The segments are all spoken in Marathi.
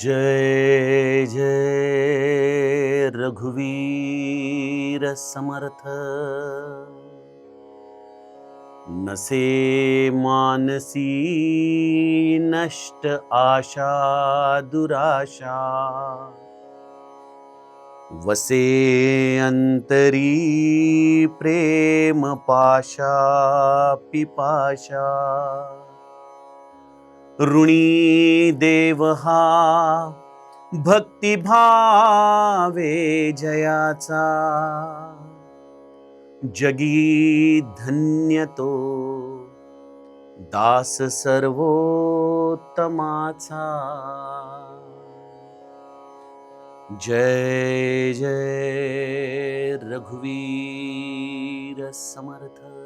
जय जय रघुवीर समर्थ। नसे मानसी नष्ट आशा दुराशा। वसे अंतरी प्रेम पाशा पिपाशा। ऋणी देव हा भक्तिभावे जयाचा. जगी धन्य तो दास सर्वोत्तमाचा. जय जय रघुवीर समर्थ.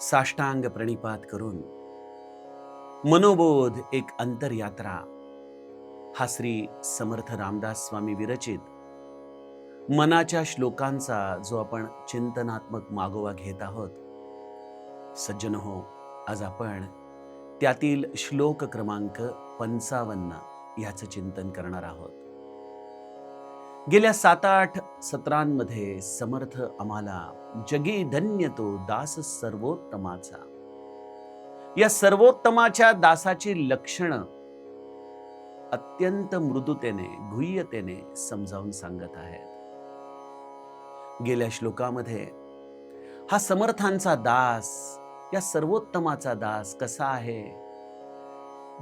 साष्टांग प्रणिपात करून. मनोबोध एक अंतरयात्रा. हा श्री समर्थ रामदास स्वामी विरचित. मनाच्या श्लोकांचा जो आपण चिंतनात्मक मागोवा घेत आहोत. सज्जन हो आज आपण त्यातील श्लोक क्रमांक पंचावन्न याचं चिंतन करणार आहोत. गेल्या सात आठ सत्रांमध्ये समर्थ आम्हाला जगी धन्य तो दास सर्वोत्तमाचा. या सर्वोत्तमाच्या दासाची लक्षणं अत्यंत मृदुतेने गुह्यतेने समजावून सांगत आहेत. गेल्या श्लोकामध्ये हा समर्थांचा दास या सर्वोत्तमाचा दास कसा आहे?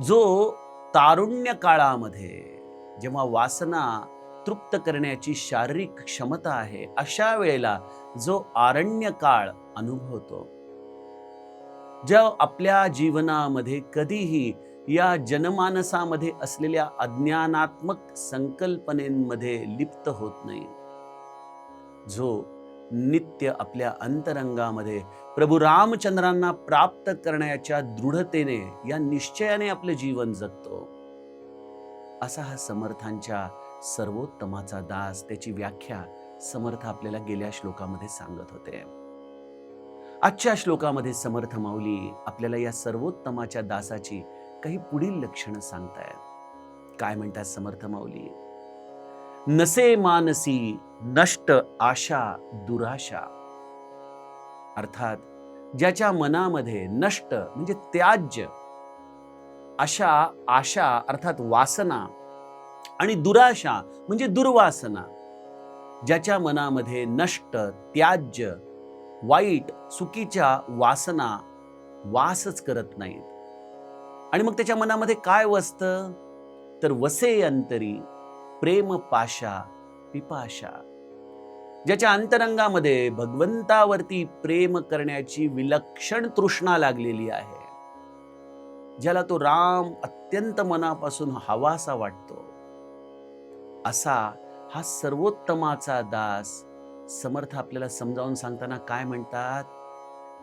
जो तारुण्य काळामध्ये जेव्हा वासना तृप्त करण्याची शारीरिक क्षमता आहे अशा वेळेला जो आरण्य काळ अनुभवतो. ज्या आपल्या जीवनामध्ये कधीही या जनमानसामध्ये असलेल्या अज्ञानात्मक संकल्पनेमध्ये लिप्त होत नाही. जो नित्य आपल्या अंतरंगामध्ये प्रभू रामचंद्रांना प्राप्त करण्याच्या दृढतेने या निश्चयाने आपले जीवन जगतो. असा हा समर्थांच्या सर्वोत्तमाचा दास त्याची व्याख्या समर्थ आपल्याला गेल्या श्लोकामध्ये सांगत होते. आजच्या श्लोकामध्ये समर्थ माऊली आपल्याला या सर्वोत्तमाच्या दासाची काही पुढील लक्षणं सांगतायत. काय म्हणतात समर्थ माऊली? नसे मानसी नष्ट आशा दुराशा. अर्थात ज्याच्या मनामध्ये नष्ट म्हणजे त्याज्य अशा आशा अर्थात वासना आणि दुराशा म्हणजे दुर्वासना ज्याच्या मनामध्ये नष्ट त्याज्य वाईट चुकीच्या वासना वासच करत नाहीत. आणि मग त्याच्या मनामध्ये काय वसतं? तर वसे अंतरी प्रेम पाशा पिपाशा ज्याच्या अंतरंगामध्ये भगवंतावरती प्रेम करण्याची विलक्षण तृष्णा लागलेली आहे ज्याला तो राम अत्यंत मनापासून हवासा वाटतो. असा हा सर्वोत्तमाचा दास समर्थ आपल्याला समजावून सांगताना काय म्हणतात?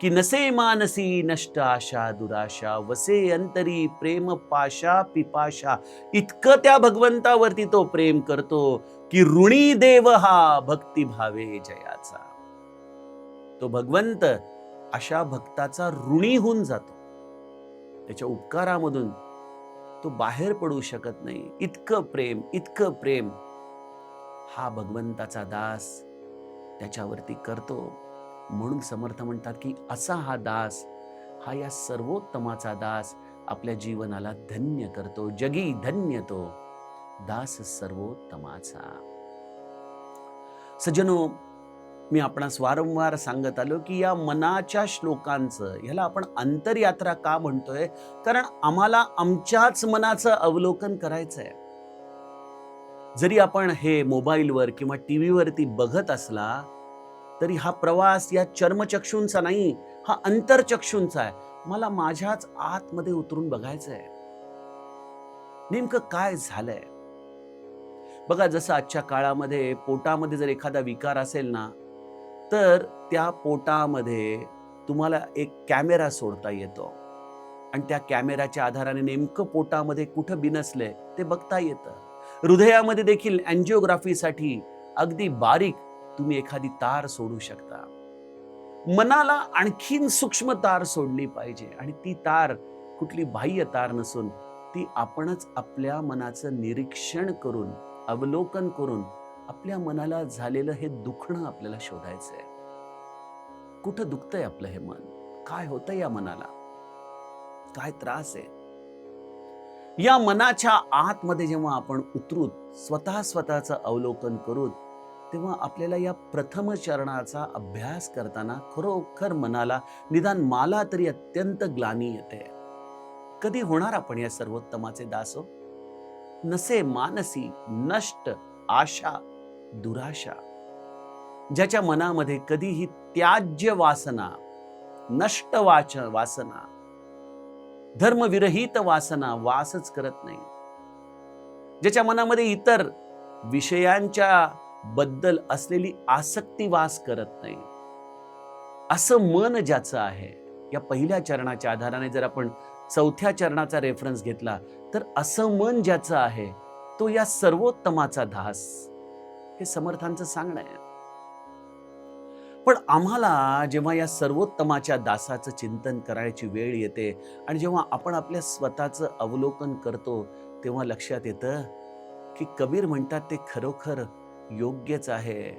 की नसे मानसी नष्ट आशा दुराशा वसे अंतरी प्रेम पाशा पिपाशा. इतकं त्या भगवंतावरती तो प्रेम करतो की ऋणी देव हा भक्तिभावे जयाचा. तो भगवंत अशा भक्ताचा ऋणी होऊन जातो. त्याच्या उपकारामधून तो बाहेर पडू शकत नाही. इतकं प्रेम इतकं प्रेम. हा भगवंताचा दास त्याच्यावरती करतो. म्हणून समर्थ म्हणतात की असा हा दास हा या सर्वोत्तमाचा दास आपल्या जीवनाला धन्य करतो जगी धन्य तो. दास सर्वोत्तमाचा. सज्जनो मी आपणास वारंवार सांगत आलो की या मनाच्या श्लोकांचं ह्याला आपण अंतरयात्रा का म्हणतोय? कारण आम्हाला आमच्याच मनाचं अवलोकन करायचं आहे जरी आपण हे मोबाईलवर किंवा टी व्हीवरती बघत असला तरी हा प्रवास या चर्मचक्षूंचा नाही हा अंतरचक्षूंचा आहे. मला माझ्याच आतमध्ये उतरून बघायचं आहे नेमकं काय झालंय? बघा जसं आजच्या काळामध्ये पोटामध्ये जर एखादा विकार असेल ना तर त्या पोटामध्ये तुम्हाला एक कॅमेरा सोडता येतो. आणि त्या कॅमेराच्या आधाराने नेमकं पोटामध्ये कुठं बिनसलंय ते बघता येतं. हृदयामध्ये देखील अँजिओग्राफीसाठी अगदी बारीक तुम्ही एखादी तार सोडू शकता. मनाला आणखीन सूक्ष्म तार सोडली पाहिजे आणि ती तार कुठली बाह्य तार नसून ती आपणच आपल्या मनाचं निरीक्षण करून अवलोकन करून आपल्या मनाला झालेलं हे दुखणं आपल्याला शोधायचंय. कुठं दुखतंय आपलं हे मन? काय होतंय या मनाला? काय त्रास आहे? या मनाच्या आतमध्ये जेव्हा आपण उतरूत स्वतः स्वतःचं अवलोकन करू तेव्हा आपल्याला या प्रथम चरणाचा अभ्यास करताना खरोखर मनाला निदान मला तरी अत्यंत ग्लानी येते. कधी होणार आपण या सर्वोत्तमाचे दासो? नसे मानसी नष्ट आशा दुराशा ज्याच्या मनामध्ये कधीही त्याज्य वासना नष्ट वाच वासना धर्मविरहित वासना वासच करत नाही. ज्याच्या मनामध्ये इतर विषयांच्या बद्दल असलेली आसक्ती वास करत नाही. असं मन ज्याचं आहे या पहिल्या चरणाच्या आधाराने जर आपण चौथ्या चरणाचा रेफरन्स घेतला तर असं मन ज्याचं आहे तो या सर्वोत्तमाचा धास. हे समर्थांचं सांगणं आहे. पण आम्हाला जेव्हा या सर्वोत्तमाच्या दासाचं चिंतन करायची वेळ येते आणि जेव्हा आपण आपल्या स्वतःचं अवलोकन करतो तेव्हा लक्षात येतं की कबीर म्हणतात ते खरोखर योग्यच आहे.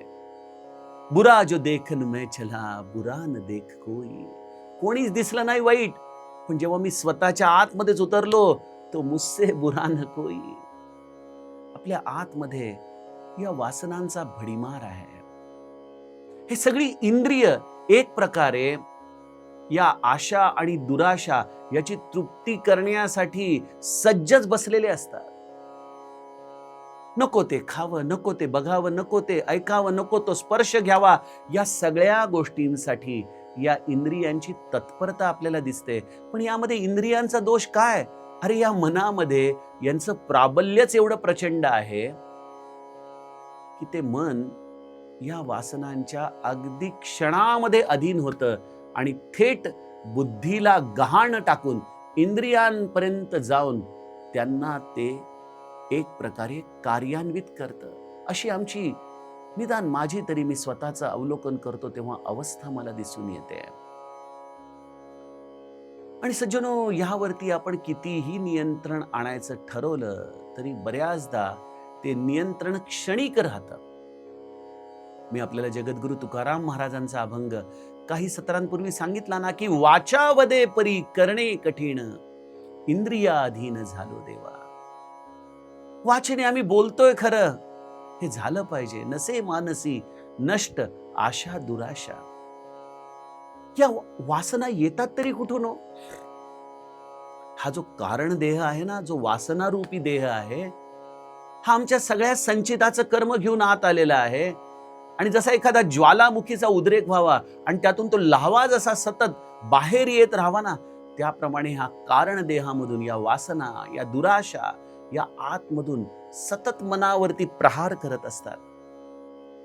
बुरा जो देखन मैं चला बुरा न देख कोई. कोणीच दिसलं नाही वाईट पण जेव्हा मी स्वतःच्या आतमध्येच उतरलो तो मुस्से बुरा न कोई. आपल्या आतमध्ये या वासनांचा भडीमार आहे. हे सगळी इंद्रिय एक प्रकारे या आशा आणि दुराशा याची तृप्ती करण्यासाठी सज्जच बसलेले असतात. नको ते खावं नको ते बघावं नको ते ऐकावं नको तो स्पर्श घ्यावा या सगळ्या गोष्टींसाठी या इंद्रियांची तत्परता आपल्याला दिसते. पण यामध्ये इंद्रियांचा दोष काय? अरे या मनामध्ये यांचं प्राबल्यच एवढं प्रचंड आहे. की ते मन या वासनांच्या अगदी क्षणामध्ये अधीन होतं आणि थेट बुद्धीला गहाण टाकून इंद्रियांपर्यंत जाऊन त्यांना ते एक प्रकारे कार्यान्वित करतं. अशी आमची निदान माझी तरी मी स्वतःचं अवलोकन करतो तेव्हा अवस्था मला दिसून येते. आणि सज्जनो यावरती आपण कितीही नियंत्रण आणायचं ठरवलं तरी बऱ्याचदा ते नियंत्रण क्षणिक राहतं. मी आपल्याला जगद्गुरु तुकाराम महाराजांचा अभंग काही सत्रांपूर्वी सांगितला ना की वाचावदे परी करणे कठीण इंद्रियाधीन झालो देवा. वाचने आम्ही बोलतोय खरं हे झालं पाहिजे नसे मानसी नष्ट आशा दुराशा. या वासना येतात तरी कुठून हो? हा जो कारण देह आहे ना जो वासना रूपी देह आहे हा आमच्या सगळ्या संचिताचं कर्म घेऊन आत आलेला आहे. आणि जसा एखादा ज्वालामुखीचा उद्रेक व्हावा आणि त्यातून तो लावा जसा सतत बाहेर येत राहावा ना त्याप्रमाणे हा कारण देहामधून या वासना या दुराशा या आतमधून सतत मनावरती प्रहार करत असतात.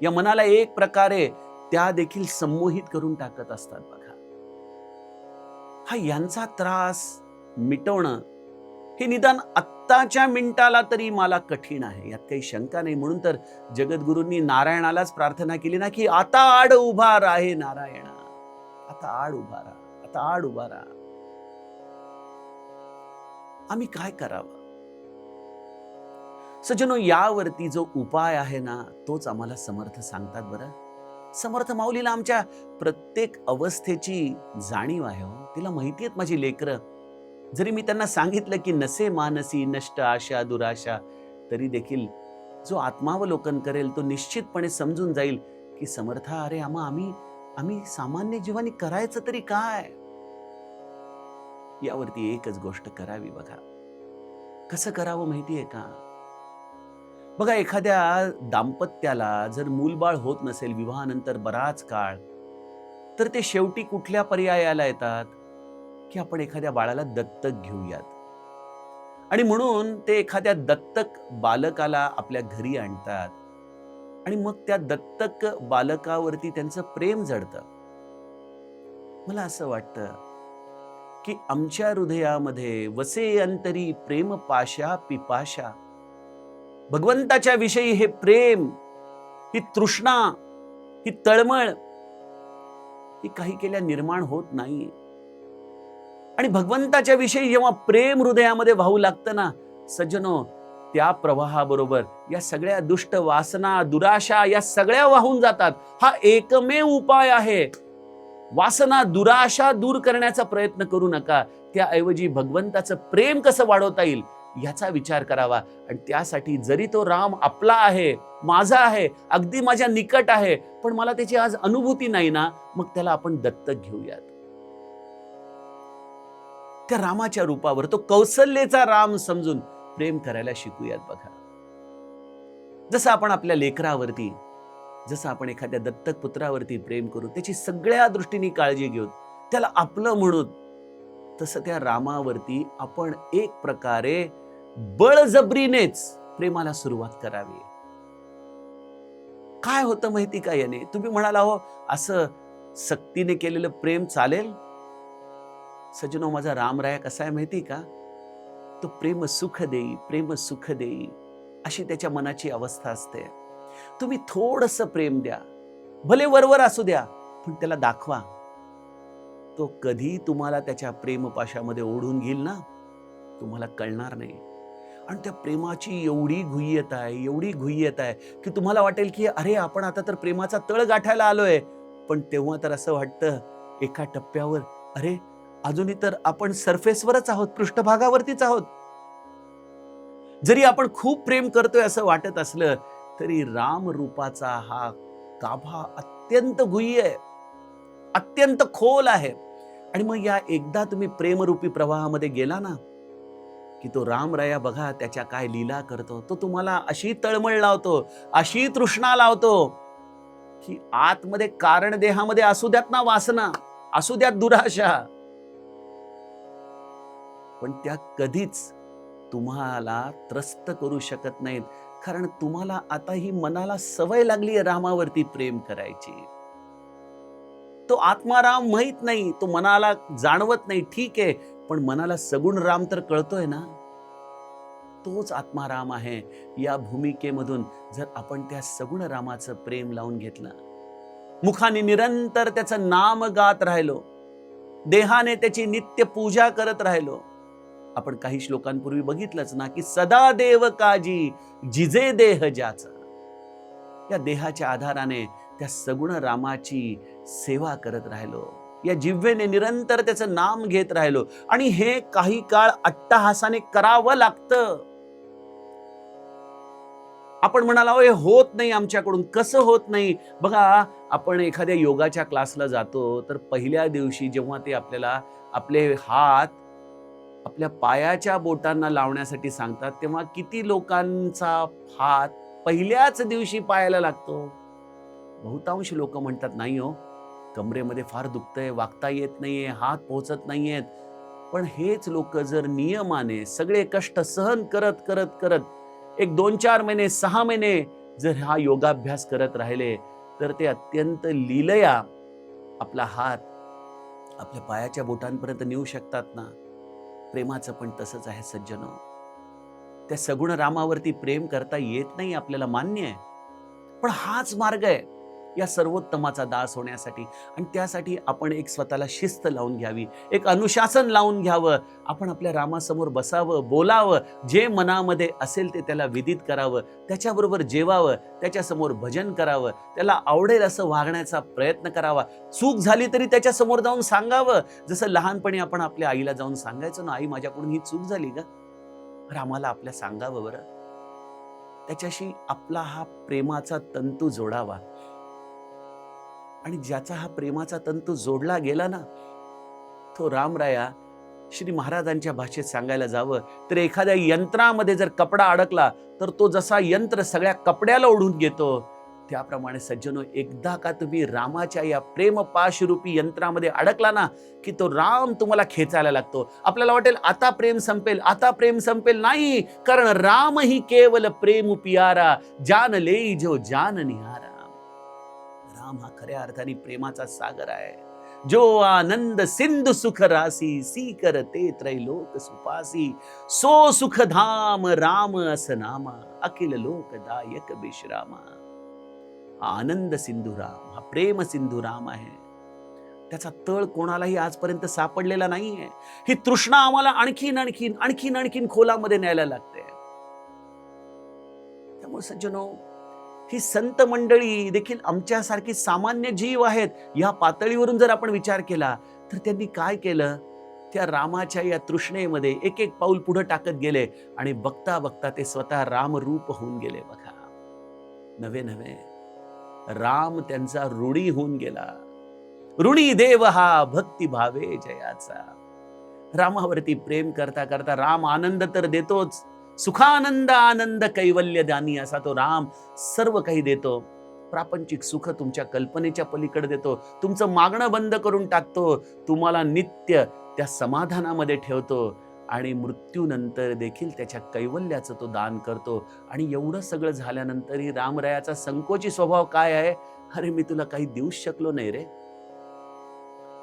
या मनाला एक प्रकारे त्या देखील संमोहित करून टाकत असतात बघा. हा यांचा त्रास मिटवणं हे निदान आत्ताच्या मिनिटाला तरी मला कठीण आहे. यात काही शंका नाही. म्हणून तर जगद्गुरूंनी नारायणालाच प्रार्थना केली ना की आता आड उभा राहे नारायणा. आता आड उभा राहा. आता आड उभा राहा. आम्ही काय करावं? सजनो यावरती जो उपाय आहे ना तोच आम्हाला समर्थ सांगतात बरं. समर्थ माऊलीला आमच्या प्रत्येक अवस्थेची जाणीव आहे हो. तिला माहिती आहेत माझी लेकरं. जरी मी त्यांना सांगितलं की नसे मानसी नष्ट आशा दुराशा तरी देखील जो आत्मावलोकन करेल तो निश्चितपणे समजून जाईल की समर्था अरे आम्हा आम्ही आम्ही सामान्य जीवानी करायचं तरी काय? यावरती एकच गोष्ट करावी बघा. कसं करावं माहितीये का? बघा एखाद्या दाम्पत्याला जर मूलबाळ होत नसेल विवाहानंतर बराच काळ तर ते शेवटी कुठल्या पर्यायाला येतात? की आपण एखाद्या बाळाला दत्तक घेऊयात. आणि म्हणून ते एखाद्या दत्तक बालकाला आपल्या घरी आणतात. आणि मग त्या दत्तक बालकावरती त्यांचं प्रेम जडतं. मला असं वाटतं की आमच्या हृदयामध्ये वसे अंतरी प्रेम पाशा पिपाशा. भगवंताच्या विषयी हे प्रेम ही तृष्णा ही तळमळ ही काही केल्या निर्माण होत नाही आणि भगवंताच्या विषयी जेव्हा प्रेम हृदयामध्ये वाहू लागतं ना सज्जनो त्या प्रवाहाबरोबर या सगळ्या दुष्ट वासना दुराशा या सगळ्या वाहून जातात. हा एकमेव उपाय आहे. वासना दुराशा दूर करण्याचा प्रयत्न करू नका. त्याऐवजी भगवंताचं प्रेम कसं वाढवता येईल याचा विचार करावा. आणि त्यासाठी जरी तो राम आपला आहे माझा आहे अगदी माझ्या निकट आहे पण मला त्याची आज अनुभूती नाही ना मग त्याला आपण दत्तक घेऊयात. त्या रामाच्या रूपावर तो कौसल्येचा राम समजून प्रेम करायला शिकूयात बघा. जसं आपण आपल्या लेकरावरती जसं आपण एखाद्या दत्तक पुत्रावरती प्रेम करू त्याची सगळ्या दृष्टीने काळजी घेऊ त्याला आपलं म्हणू तसं त्या रामावरती आपण एक प्रकारे बळजबरीनेच प्रेमाला सुरुवात करावी. काय होतं माहिती का याने? तुम्ही म्हणाला हो असं सक्तीने केलेलं प्रेम चालेल? सजनो माझा रामराया कसा आहे माहिती का? तो प्रेम सुख देई प्रेम सुख देई अशी त्याच्या मनाची अवस्था असते. तुम्ही थोडस प्रेम द्या. भले वरवर असू द्या पण त्याला दाखवा. तो कधी तुम्हाला त्याच्या प्रेमपाशामध्ये ओढून घेईल ना तुम्हाला कळणार नाही. आणि त्या प्रेमाची एवढी गुह्यता आहे एवढी गुह्यता आहे की तुम्हाला वाटेल की अरे आपण आता तर प्रेमाचा तळ गाठायला आलोय. पण तेव्हा तर असं वाटतं एका टप्प्यावर अरे अजूनही तर आपण सरफेसवरच आहोत पृष्ठभागावरतीच आहोत. जरी आपण खूप प्रेम करतोय असं वाटत असलं तरी राम रूपाचा हा गाभा अत्यंत गुह्य आहे. अत्यंत खोल आहे. आणि मग या एकदा तुम्ही प्रेमरूपी प्रवाहामध्ये गेला ना की तो रामराया बघा त्याच्या काय लीला करतो. तो तुम्हाला अशी तळमळ लावतो अशी तृष्णा लावतो की आतमध्ये कारण देहामध्ये असू द्यात ना वासना असू द्यात दुराशा. पण त्या कधीच तुम्हाला त्रस्त करू शकत नाहीत. कारण तुम्हाला आता ही मनाला सवय लागली आहे रामावरती प्रेम करायची. तो आत्माराम माहीत नाही तो मनाला जाणवत नाही ठीक आहे पण मनाला सगुण राम तर कळतोय ना? तोच आत्माराम आहे. या भूमिकेमधून जर आपण त्या सगुण रामाचं प्रेम लावून घेतलं मुखाने निरंतर त्याचं नाम गात राहिलो देहाने त्याची नित्य पूजा करत राहिलो आपण काही श्लोकांपूर्वी बघितलंच ना की सदा देव काजी जिजे देह ज्याचा. या देहाच्या आधाराने त्या सगुण रामाची सेवा करत राहिलो. या जिव्हेने निरंतर त्याचं नाम घेत राहिलो. आणि हे काही काळ अट्टहासाने करावं लागतं. आपण म्हणाला हे होत नाही आमच्याकडून कसं होत नाही? बघा आपण एखाद्या योगाच्या क्लासला जातो तर पहिल्या दिवशी जेव्हा ते आपल्याला आपले हात आपल्या पायाच्या बोटांना लावण्यासाठी सांगतात तेव्हा किती लोकांचा हात पहिल्याच दिवशी पायाला लागतो? बहुतांश लोक म्हणतात नाही हो कमरेमध्ये फार दुखतंय वागता येत नाहीये हात पोहोचत नाहीयेत. पण हेच लोक जर नियमाने सगळे कष्ट सहन करत करत करत एक दोन चार महिने सहा महिने जर हा योगाभ्यास करत राहिले तर ते अत्यंत लीलया आपला हात आपल्या पायाच्या बोटांपर्यंत नेऊ शकतात ना? प्रेमाचं पण तसंच आहे सज्जन. त्या सगुण रामावरती प्रेम करता येत नाही आपल्याला मान्य आहे. पण हाच मार्ग आहे. या सर्वोत्तमाचा दास होण्यासाठी. आणि त्यासाठी आपण एक स्वतःला शिस्त लावून घ्यावी. एक अनुशासन लावून घ्यावं. आपण आपल्या रामासमोर बसावं बोलावं. जे मनामध्ये असेल ते त्याला विदित करावं. त्याच्याबरोबर जेवावं. त्याच्यासमोर भजन करावं. त्याला आवडेल असं वागण्याचा प्रयत्न करावा. चूक झाली तरी त्याच्यासमोर जाऊन सांगावं. जसं लहानपणी आपण आपल्या आईला जाऊन सांगायचो ना आई माझ्याकडून ही चूक झाली का? रामाला आपल्या सांगावं बरं. त्याच्याशी आपला हा प्रेमाचा तंतू जोडावा. आणि ज्याचा हा प्रेमाचा तंतू जोडला गेला ना तो रामराया श्री महाराजांच्या भाषेत सांगायला जावं तर एखाद्या यंत्रामध्ये जर कपडा अडकला तर तो जसा यंत्र सगळ्या कपड्याला ओढून घेतो त्याप्रमाणे सज्जनो एकदा का तुम्ही रामाच्या या प्रेम पाशरूपी यंत्रामध्ये अडकला ना की तो राम तुम्हाला खेचायला लागतो. आपल्याला वाटेल आता प्रेम संपेल आता प्रेम संपेल नाही कारण राम ही केवल प्रेम पियारा जान लेई जो जान निहारा. राम हा खऱ्या अर्थाने प्रेमाचा सागर आहे. जो आनंद, सिंधु सुख रासी सी करते त्रैलोक सुपासी, सो सुख धाम, राम अस नामा, अखिल लोकदायक विश्रामा. हा आनंद सिंधुराम हा प्रेम सिंधुराम आहे. त्याचा तळ कोणालाही आजपर्यंत सापडलेला नाहीये. ही तृष्णा आम्हाला आणखीन आणखीन आणखीन आणखीन खोलामध्ये न्यायला लागते. त्यामुळे सज्जनो ही संत मंडळी देखील आमच्यासारखी सामान्य जीव आहेत. या पातळीवरून जर आपण विचार केला तर त्यांनी काय केलं? त्या रामाच्या या तृष्णेमध्ये एक एक पाऊल पुढे टाकत गेले आणि बघता बघता ते स्वतः रामरूप होऊन गेले बघा. नवे नवे राम त्यांचा ऋणी होऊन गेला. ऋणी देव हा भक्ती भावे जयाचा. रामावरती प्रेम करता करता राम आनंद तर देतोच. सुखानंद आनंद कैवल्य दानी असा तो राम सर्व काही देतो. प्रापंचिक सुख तुमच्या कल्पनेच्या पलीकडे देतो. तुमचं मागणं बंद करून टाकतो. तुम्हाला नित्य त्या समाधानामध्ये ठेवतो. आणि मृत्यूनंतर देखील त्याच्या कैवल्याचं तो दान करतो. आणि एवढं सगळं झाल्यानंतरही रामरायाचा संकोची स्वभाव काय आहे? अरे मी तुला काही देऊच शकलो नाही रे.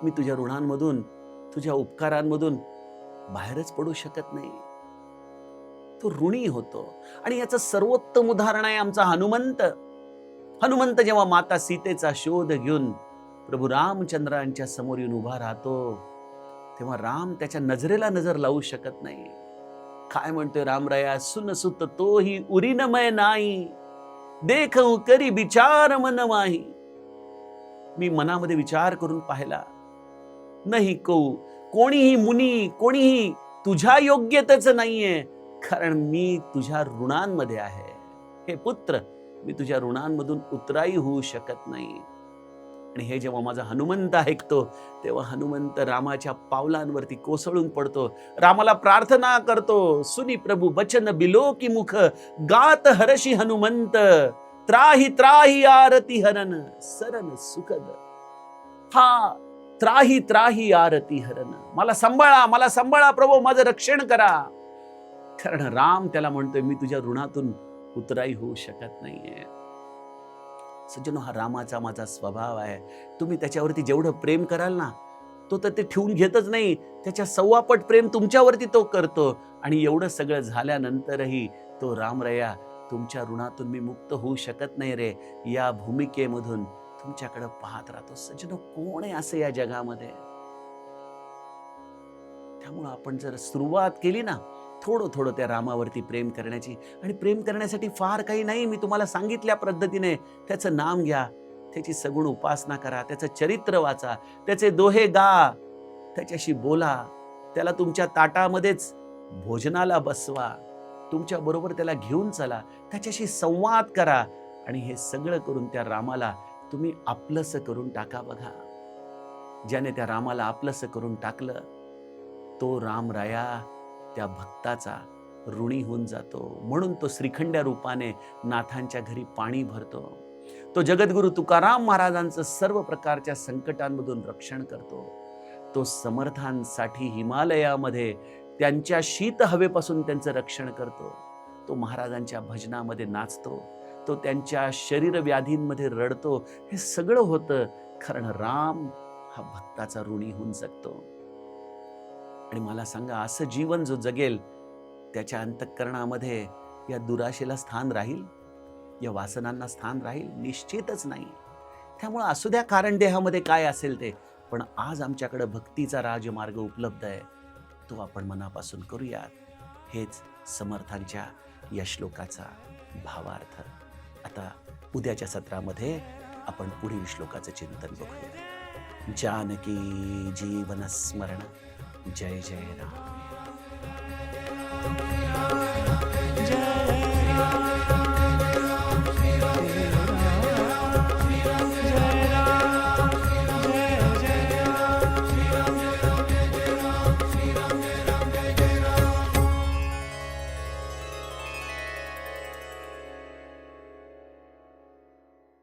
मी तुझ्या ऋणांमधून तुझ्या उपकारांमधून बाहेरच पडू शकत नाही. तो ऋणी होतो. आणि याचं सर्वोत्तम उदाहरण आहे आमचा हनुमंत. हनुमंत जेव्हा माता सीतेचा शोध घेऊन प्रभू रामचंद्रांच्या समोर येऊन उभा राहतो तेव्हा राम त्याच्या नजरेला नजर लावू शकत नाही. काय म्हणतोय रामराया सुन सुत तोही उरीनमय नाही. देख करी विचार मन माही. मी मनामध्ये विचार करून पाहिला नाही कौ कोणीही मुनी कोणीही तुझ्या योग्यतच नाहीये. कारण मी तुझ्या ऋणांमध्ये आहे. हे पुत्र मी तुझ्या ऋणांमधून उतराई होऊ शकत नाही. आणि हे जेव्हा माझा हनुमंत ऐकतो तेव्हा हनुमंत रामाच्या पावलांवरती कोसळून पडतो. रामाला प्रार्थना करतो सुनी प्रभू बचन बिलो की मुख गात हरशी हनुमंत त्राही त्राही आरती हरन सरन सुखद. हा त्राही त्राही आरती हरन. मला सांभाळा मला सांभाळा प्रभू माझं रक्षण करा. कारण राम त्याला म्हणतोय मी तुझ्या ऋणातून उतराई होऊ शकत नाहीये. सज्जनो हा रामाचा माझा स्वभाव आहे. तुम्ही त्याच्यावरती जेवढं प्रेम कराल ना तो तर ते ठेवून घेतच नाही. त्याच्या सव्वापट प्रेम तुमच्यावरती तो करतो. आणि एवढं सगळं झाल्यानंतरही तो रामरया तुमच्या ऋणातून मी मुक्त होऊ शकत नाही रे. या भूमिकेमधून तुमच्याकडे पाहत राहतो. सज्जनो कोण आहे असं या जगामध्ये? त्यामुळं आपण जर सुरुवात केली ना थोडं थोडं त्या रामावरती प्रेम करण्याची. आणि प्रेम करण्यासाठी फार काही नाही मी तुम्हाला सांगितल्या पद्धतीने. त्याचं नाम घ्या त्याची सगुण उपासना करा त्याचं चरित्र वाचा त्याचे दोहे गा त्याच्याशी बोला त्याला तुमच्या ताटामध्येच भोजनाला बसवा तुमच्या बरोबर त्याला घेऊन चला त्याच्याशी संवाद करा आणि हे सगळं करून त्या रामाला तुम्ही आपलंसं करून टाका बघा. ज्याने त्या रामाला आपलंसं करून टाकलं तो राम राया त्या भक्ताचा ऋणी होऊन जातो. म्हणून तो श्रीखंड्या रूपाने नाथांच्या घरी पाणी भरतो. तो जगद्गुरु तुकाराम महाराजांचं सर्व प्रकारच्या संकटांमधून रक्षण करतो. तो समर्थांसाठी हिमालयामध्ये त्यांच्या शीत हवेपासून त्यांचं रक्षण करतो. तो महाराजांच्या भजनामध्ये नाचतो. तो त्यांच्या शरीर व्याधींमध्ये रडतो. हे सगळं होतं कारण राम हा भक्ताचा ऋणी होऊन जगतो. आणि मला सांगा असं जीवन जो जगेल त्याच्या अंतःकरणामध्ये या दुराशेला स्थान राहील? या वासनांना स्थान राहील? निश्चितच नाही. त्यामुळं असू द्या कारण देहामध्ये काय असेल ते पण आज आमच्याकडे भक्तीचा राजमार्ग उपलब्ध आहे. तो आपण मनापासून करूयात. हेच समर्थांच्या या श्लोकाचा भावार्थ. आता उद्याच्या सत्रामध्ये आपण पुढील श्लोकाचं चिंतन बघूया. जानकी जीवनस्मरण. स्मरण जय जय राम जय